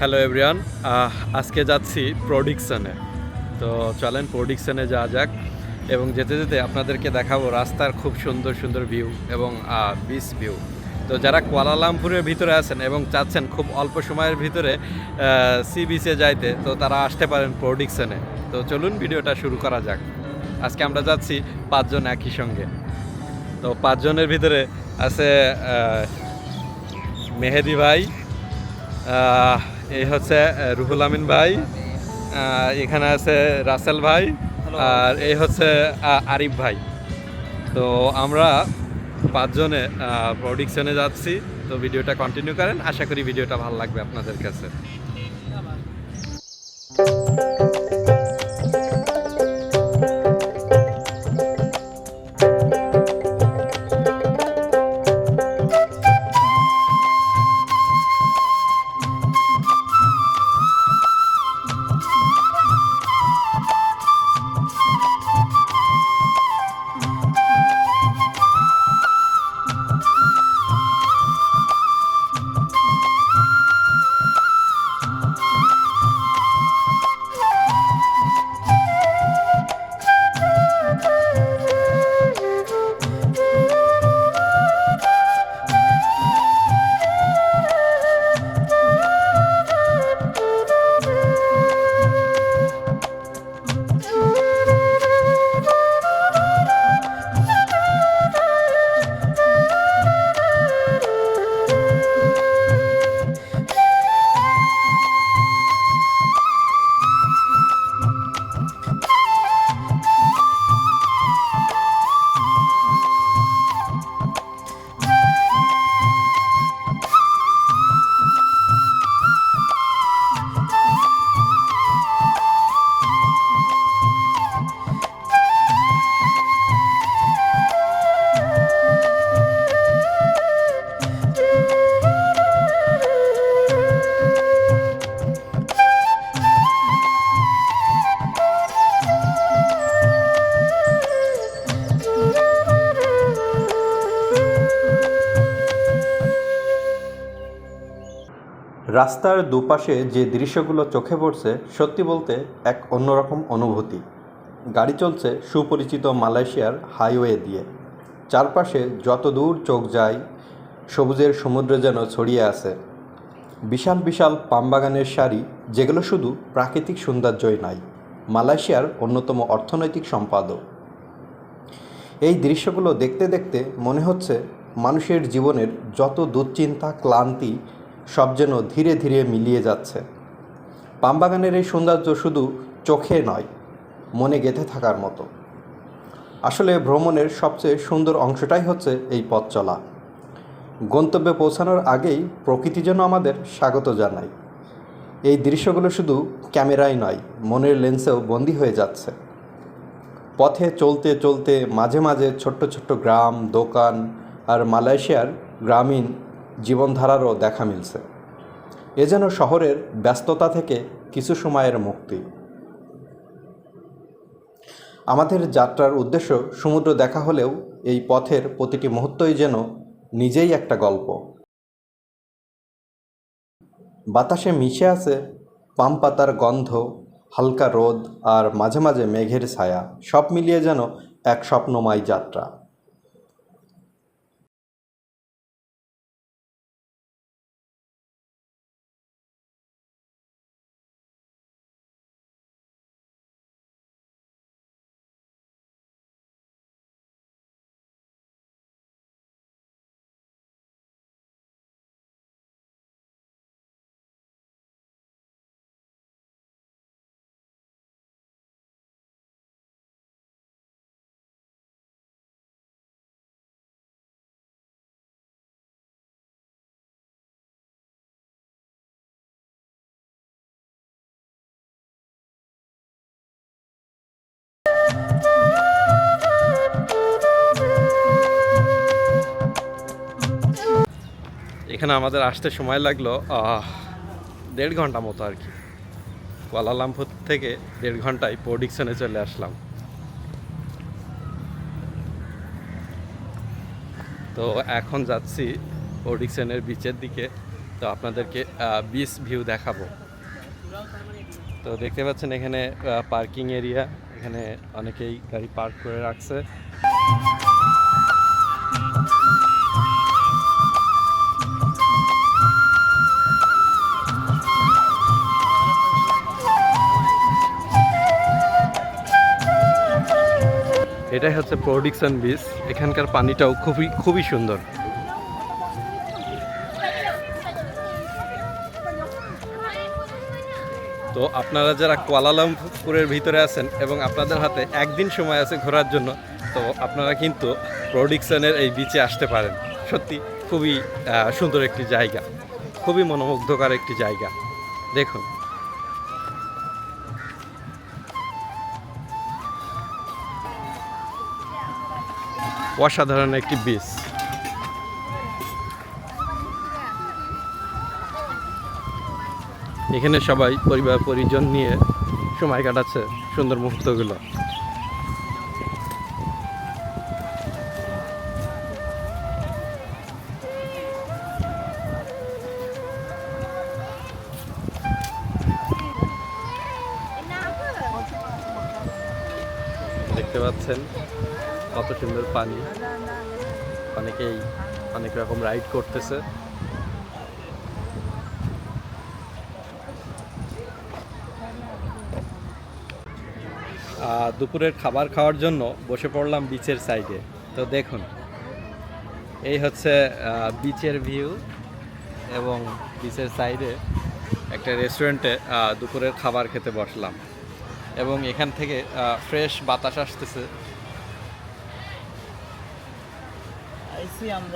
Hello everyone আজকে যাচ্ছি প্রোডিকশনে তো চলেন প্রোডিকশনে যাওয়া যাক এবং যেতে যেতে আপনাদেরকে দেখাবো রাস্তার খুব সুন্দর সুন্দর ভিউ এবং বিচ ভিউ তো যারা কুয়ালালামপুরের ভিতরে আছেন এবং চাচ্ছেন খুব অল্প সময়ের ভিতরে সি বিচে যাইতে, তো তারা আসতে পারেন প্রোডিকশনে তো চলুন ভিডিওটা শুরু করা যাক। আজকে আমরা যাচ্ছি পাঁচজন একই সঙ্গে। তো পাঁচজনের ভিতরে আছে মেহেদি ভাই এই হচ্ছে রুহুল আমিন ভাই এখানে আছে রাসেল ভাই আর এই হচ্ছে আরিফ ভাই। তো আমরা পাঁচজনে প্রডিকশনে যাচ্ছি। তো ভিডিওটা কন্টিনিউ করেন। আশা করি ভিডিওটা ভালো লাগবে আপনাদের কাছে। রাস্তার দুপাশে যে দৃশ্যগুলো চোখে পড়ছে, সত্যি বলতে এক অন্যরকম অনুভূতি। গাড়ি চলছে সুপরিচিত মালয়েশিয়ার হাইওয়ে দিয়ে। চারপাশে যত দূর চোখ যায়, সবুজের সমুদ্র যেন ছড়িয়ে আছে। বিশাল বিশাল পামবাগানের সারি, যেগুলো শুধু প্রাকৃতিক সৌন্দর্যই নয়, মালয়েশিয়ার অন্যতম অর্থনৈতিক সম্পাদক। এই দৃশ্যগুলো দেখতে দেখতে মনে হচ্ছে মানুষের জীবনের যত দুশ্চিন্তা, ক্লান্তি সব যেন ধীরে ধীরে মিলিয়ে যাচ্ছে। পামবাগানের এই সৌন্দর্য শুধু চোখে নয়, মনে গেঁথে থাকার মতো। আসলে ভ্রমণের সবচেয়ে সুন্দর অংশটাই হচ্ছে এই পথ চলা। গন্তব্যে পৌঁছানোর আগেই প্রকৃতি যেন আমাদের স্বাগত জানায়। এই দৃশ্যগুলো শুধু ক্যামেরায় নয়, মনের লেন্সেও বন্দি হয়ে যাচ্ছে। পথে চলতে চলতে মাঝে মাঝে ছোট্ট ছোট্ট গ্রাম, দোকান আর মালয়েশিয়ার গ্রামীণ জীবনধারারও দেখা মিলছে। এ যেন শহরের ব্যস্ততা থেকে কিছু সময়ের মুক্তি। আমাদের যাত্রার উদ্দেশ্য সমুদ্র দেখা হলেও এই পথের প্রতিটি মুহূর্তই যেন নিজেই একটা গল্প। বাতাসে মিশে আছে পাম পাতার গন্ধ, হালকা রোদ আর মাঝে মাঝে মেঘের ছায়া। সব মিলিয়ে যেন এক স্বপ্নময় যাত্রা। এখানে আমাদের আসতে সময় লাগল দেড় ঘণ্টা মতো আর কি। কুয়ালালামপুর থেকে দেড় ঘন্টায় প্রোডিকশনে চলে আসলাম। তো এখন যাচ্ছি প্রোডিকশনের বিচের দিকে। তো আপনাদেরকে বিচ ভিউ দেখাবো। তো দেখতে পাচ্ছেন এখানে পার্কিং এরিয়া এখানে অনেকেই গাড়ি পার্ক করে রাখছে। এটাই হচ্ছে প্রোডিকশন বিচ এখানকার পানিটাও খুবই খুবই সুন্দর। তো আপনারা যারা কুয়ালালামপুরের ভিতরে আছেন এবং আপনাদের হাতে একদিন সময় আছে ঘোরার জন্য, তো আপনারা কিন্তু প্রোডিকশনের এই বিচে আসতে পারেন। সত্যি খুবই সুন্দর একটি জায়গা। খুবই মনোমুগ্ধকর একটি জায়গা। দেখুন। অসাধারণ একটি বিচ এখানে সবাই পরিবার পরিজন নিয়ে সময় কাটাচ্ছে সুন্দর মুহূর্তগুলো। দেখতে পাচ্ছেন? কত সুন্দর পানি। অনেকেই অনেক রকম রাইড করতেছে। দুপুরের খাবার খাওয়ার জন্য বসে পড়লাম বিচের সাইডে তো দেখুন, এই হচ্ছে বিচের ভিউ এবং বিচের সাইডে একটা রেস্টুরেন্টে দুপুরের খাবার খেতে বসলাম। এবং এখান থেকে ফ্রেশ বাতাস আসতেছে।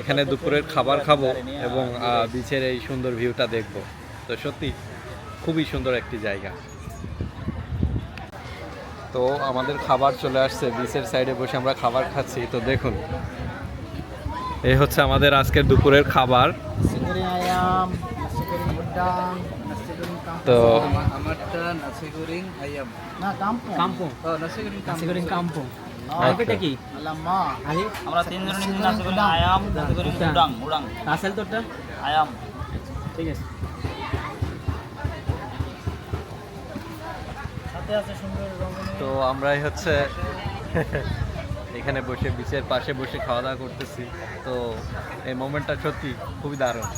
এখানে দুপুরের খাবার খাব এবং বিচের এই সুন্দর ভিউটা দেখব। তো সত্যি খুবই সুন্দর একটি জায়গা। তো আমাদের খাবার চলে আসছে বিচের সাইডে বসে আমরা খাবার খাচ্ছি তো দেখুন। এই হচ্ছে আমাদের আজকের দুপুরের খাবার. তো আমারটা কাম্পং কাম্পং। এটা কি? আরে আমরা তিনজন Nasi নিচ্ছি goreng নাসি করি আয়াম করি উড়াং উড়াং। রাসেল তোরটা? আয়াম। ঠিক আছে। সাথে আছে সুন্দর রমণী। তো আমরাই হচ্ছে এখানে বসে বিচের পাশে বসে খাওয়া দাওয়া করতেছি। তো এই মোমেন্টটা সত্যি খুবই দারুণ।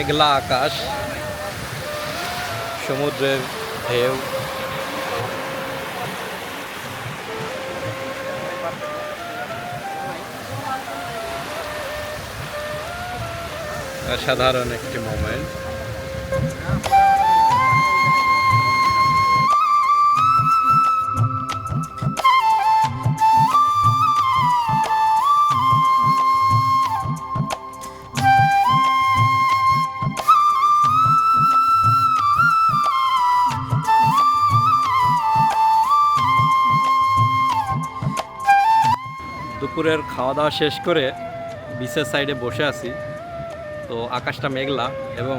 মেঘলা আকাশ সমুদ্রের ঢেউ। অসাধারণ একটি মোমেন্ট খাওয়া দাওয়া শেষ করে বিচের সাইডে বসে আছি। তো আকাশটা মেঘলা এবং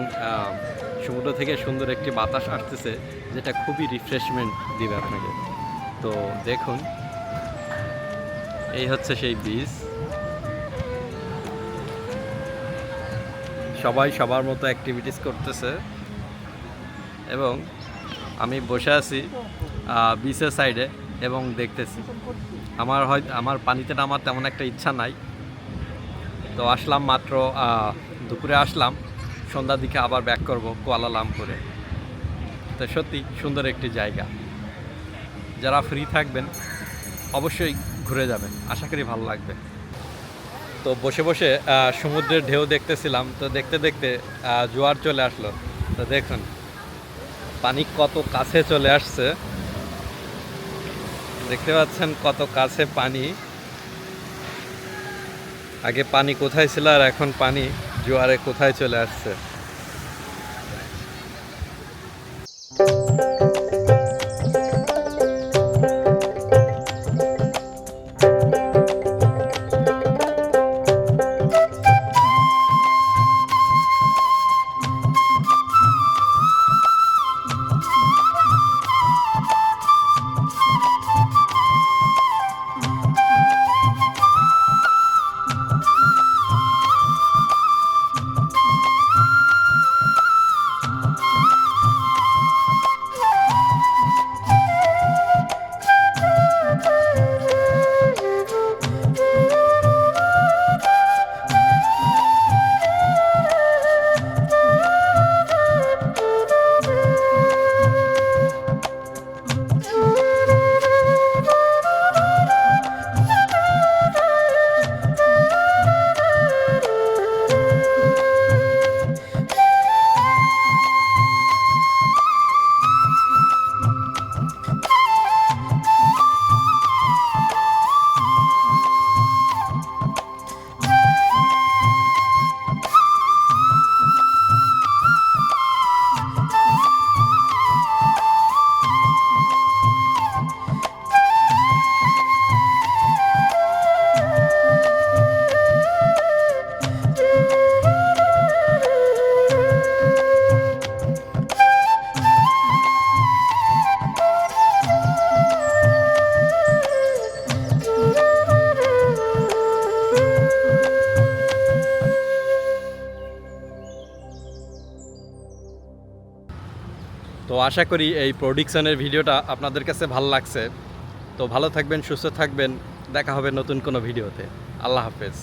সমুদ্র থেকে সুন্দর একটি বাতাস আসতেছে, যেটা খুবই রিফ্রেশমেন্ট দিবে আপনাকে। তো দেখুন, এই হচ্ছে সেই বীজ সবাই সবার মতো অ্যাক্টিভিটিস করতেছে। এবং আমি বসে আছি বিচের সাইডে এবং দেখতেছি। আমার হয় আমার পানিতে নামার তেমন একটা ইচ্ছা নাই। তো আসলাম মাত্র দুপুরে আসলাম। সন্ধ্যার দিকে আবার ব্যাক করব কুয়ালালামপুরে তো সত্যি সুন্দর একটি জায়গা। যারা ফ্রি থাকবেন, অবশ্যই ঘুরে যাবেন। আশা করি ভালো লাগবে। তো বসে বসে সমুদ্রের ঢেউ দেখতেছিলাম। তো দেখতে দেখতে জোয়ার চলে আসলো। তো দেখুন, পানি কত কাছে চলে আসছে। দেখতে পাচ্ছেন কত কাছে পানি। আগে পানি কোথায় ছিল আর এখন পানি জোয়ারে কোথায় চলে আসছে? আশা করি এই প্রোডিকশনের ভিডিওটা আপনাদের কাছে ভালো লাগছে। তো ভালো থাকবেন, সুস্থ থাকবেন। দেখা হবে নতুন কোনো ভিডিওতে। আল্লাহ হাফেজ।